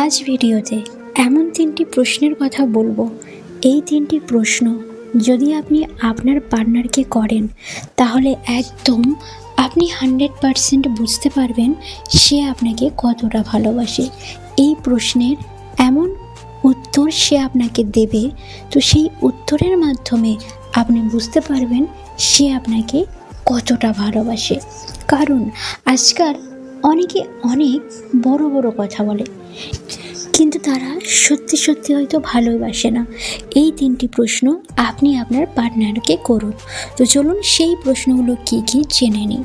আজ ভিডিওতে এমন তিনটি প্রশ্নের কথা বলব। এই তিনটি প্রশ্ন যদি আপনি আপনার পার্টনারকে করেন, তাহলে একদম আপনি হান্ড্রেড পারসেন্ট বুঝতে পারবেন সে আপনাকে কতটা ভালোবাসে। এই প্রশ্নের এমন উত্তর সে আপনাকে দেবে, তো সেই উত্তরের মাধ্যমে আপনি বুঝতে পারবেন সে আপনাকে কতটা ভালোবাসে। কারণ আজকাল অনেকে অনেক বড় বড় কথা বলে। কিন্তু তারা সত্যি সত্যি হয়তো ভালোবাসে না। এই তিনটি প্রশ্ন আপনি আপনার পার্টনারকে করুন। তো চলুন সেই প্রশ্নগুলো কী কী জেনে নিই।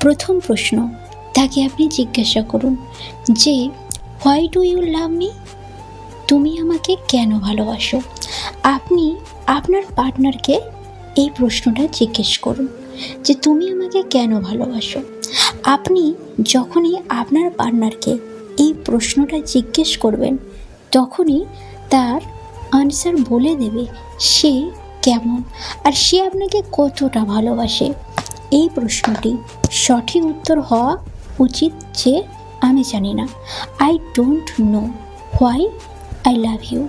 প্রথম প্রশ্ন, তাকে আপনি জিজ্ঞাসা করুন যে why do you love me তুমি আমাকে কেন ভালোবাসো? আপনি আপনার পার্টনারকে এই প্রশ্নটা জিজ্ঞেস করুন যে, তুমি আমাকে কেন ভালোবাসো? আপনি যখনই আপনার পার্টনারকে এই প্রশ্নটা জিজ্ঞেস করবেন, তখনই তার আনসার বলে দেবে সে কেমন আর সে আপনাকে কতটা ভালোবাসে। এই প্রশ্নটি সঠিক উত্তর হওয়া উচিত যে আমি জানি না। I don't know why I love you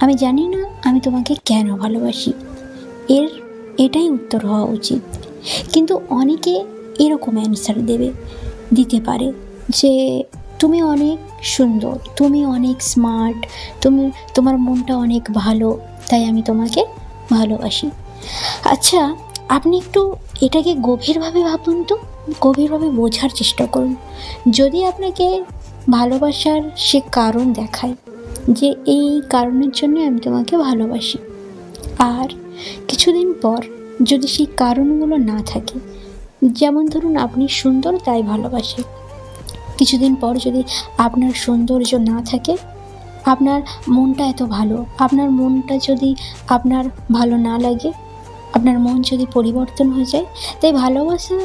আমি জানি না আমি তোমাকে কেন ভালোবাসি। এর, এটাই উত্তর হওয়া উচিত। কিন্তু অনেকে এরকম অ্যান্সার দেবে, দিতে পারে যে তুমি অনেক সুন্দর, তুমি অনেক স্মার্ট তুমি, তোমার মনটা অনেক ভালো, তাই আমি তোমাকে ভালোবাসি। আচ্ছা আপনি একটু এটাকে গভীরভাবে ভাবুন তো, গভীরভাবে বোঝার চেষ্টা করুন। যদি আপনাকে ভালোবাসার সে কারণ দেখায় যে এই কারণের জন্য আমি তোমাকে ভালোবাসি, আর কিছুদিন পর যদি সেই কারণগুলো না থাকে যেমন ধরুন আপনি সুন্দর, তাই ভালোবাসে কিছুদিন পর যদি আপনার সৌন্দর্য না থাকে, আপনার মনটা এত ভালো, আপনার মনটা যদি আপনার ভালো না লাগে, আপনার মন যদি পরিবর্তন হয়ে যায়, তাই ভালোবাসা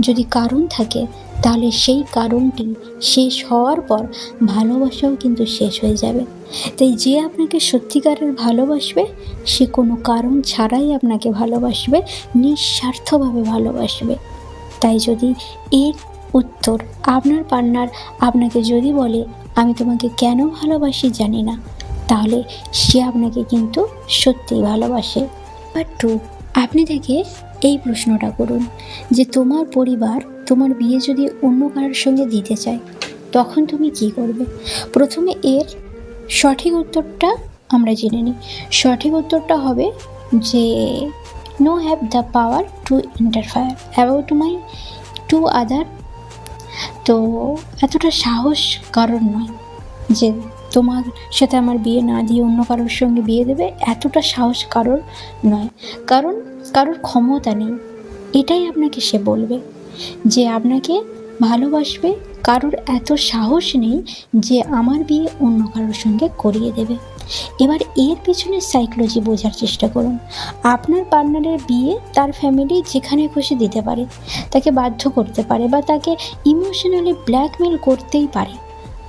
যদি কারণ থাকে, তাহলে সেই কারণটি শেষ হওয়ার পর ভালোবাসাও কিন্তু শেষ হয়ে যাবে। তাই যে আপনাকে সত্যিকারের ভালোবাসবে, সে কোনো কারণ ছাড়াই আপনাকে ভালোবাসবে, নিঃস্বার্থভাবে ভালোবাসবে। তাই যদি এর উত্তর আপনার পার্টনার আপনাকে যদি বলে, আমি তোমাকে কেন ভালোবাসি জানি না, তাহলে সে আপনাকে কিন্তু সত্যিই ভালোবাসে। নাম্বার টু আপনি থেকে এই প্রশ্নটা করুন, যে তোমার পরিবার তোমার বিয়ে যদি অন্য কারোর সঙ্গে দিতে চায়, তখন তুমি কি করবে? প্রথমে এর সঠিক উত্তরটা আমরা জেনে নিই। সঠিক উত্তরটা হবে যে no have the power to interfere about my to other তো এতটা সাহস কারণ নয় যে তোমার সাথে আমার বিয়ে না দিয়ে অন্য কারোর সঙ্গে বিয়ে দেবে, এতটা সাহস কারোর নয়। কারণ কারোর ক্ষমতা নেই। এটাই আপনাকে সে বলবে যে আপনাকে ভালোবাসবে, কারোর এত সাহস নেই যে আমার বিয়ে অন্য কারোর সঙ্গে করিয়ে দেবে। এবার এর পিছনে সাইকোলজি বোঝার চেষ্টা করুন। আপনার পার্টনারের বিয়ে তার ফ্যামিলি যেখানে খুশি দিতে পারে, তাকে বাধ্য করতে পারে বা তাকে ইমোশনালি ব্ল্যাকমেল করতেই পারে।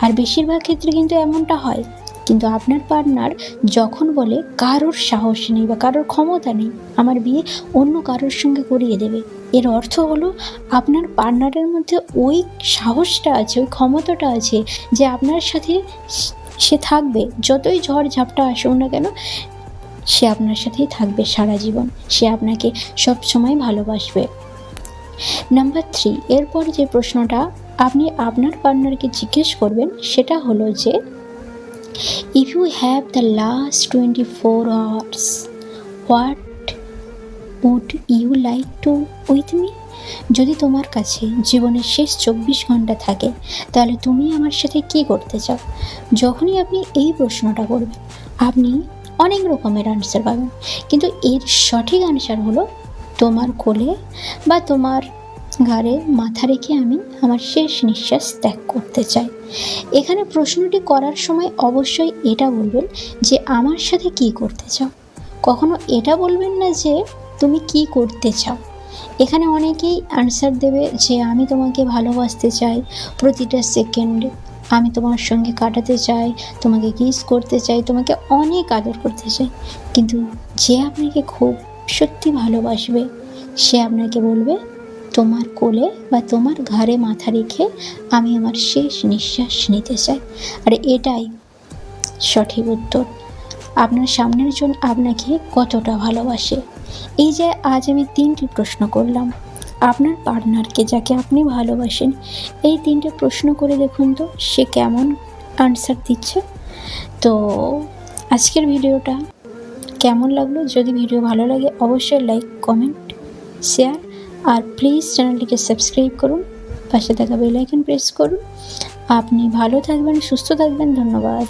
আর বেশিরভাগ ক্ষেত্রে কিন্তু এমনটা হয় কিন্তু আপনার পার্টনার যখন বলে, কারোর সাহস নেই বা কারোর ক্ষমতা নেই, আমার বিয়ে অন্য কারোর সঙ্গে করিয়ে দেবে। এর অর্থ হলো, আপনার পার্টনারের মধ্যে ওই সাহসটা আছে, ওই ক্ষমতাটা আছে যে আপনার সাথে সে থাকবে। যতই ঝড় ঝাপটা আসুক না কেন, সে আপনার সাথেই থাকবে সারা জীবন। সে আপনাকে সব সময় ভালোবাসবে। নাম্বার থ্রি এরপর যে প্রশ্নটা আপনি আপনার পার্টনারকে জিজ্ঞেস করবেন, সেটা হলো যে you have the last twenty four hours what would you like to with me যদি তোমার কাছে জীবনের শেষ চব্বিশ ঘণ্টা থাকে, তাহলে তুমি আমার সাথে কী করতে চাও? যখনই আপনি এই প্রশ্নটা করবেন, আপনি অনেক রকমের আনসার পাবেন। কিন্তু এর সঠিক আনসার হলো তোমার কোলে বা তোমার ঘাড়ে মাথা রেখে আমি আমার শেষ নিঃশ্বাস ত্যাগ করতে চাই। এখানে প্রশ্নটি করার সময় অবশ্যই এটা বলবেন যে, আমার সাথে কি করতে চাও? কখনো এটা বলবেন না যে, তুমি কি করতে চাও? এখানে অনেকেই আনসার দেবে যে, আমি তোমাকে ভালোবাসতে চাই প্রতিটা সেকেন্ডে আমি তোমার সঙ্গে কাটাতে চাই, তোমাকে কিস করতে চাই, তোমাকে অনেক আদর করতে চাই। কিন্তু যে আপনাকে খুব সত্যি ভালোবাসবে, সে আপনাকে বলবে তোমার কোলে বা তোমার ঘাড়ে মাথা রেখে আমি আমার শেষ নিঃশ্বাস নিতে চাই। আর এটাই সঠিক উত্তর। আপনার সামনের জন আপনাকে কতটা ভালোবাসে? এই যে আজ আমি তিনটি প্রশ্ন করলাম। আপনার পার্টনারকে যাকে আপনি ভালোবাসেন, এই তিনটে প্রশ্ন করে দেখুন তো সে কেমন আনসার দিচ্ছে। তো আজকের ভিডিওটা কেমন লাগল? যদি ভিডিও ভালো লাগে, অবশ্যই লাইক কমেন্ট শেয়ার আর প্লিজ চ্যানেলটিকে সাবস্ক্রাইব করুন, পাশে থাকা বেল আইকন প্রেস করুন। আপনি ভালো থাকবেন, সুস্থ থাকবেন, ধন্যবাদ।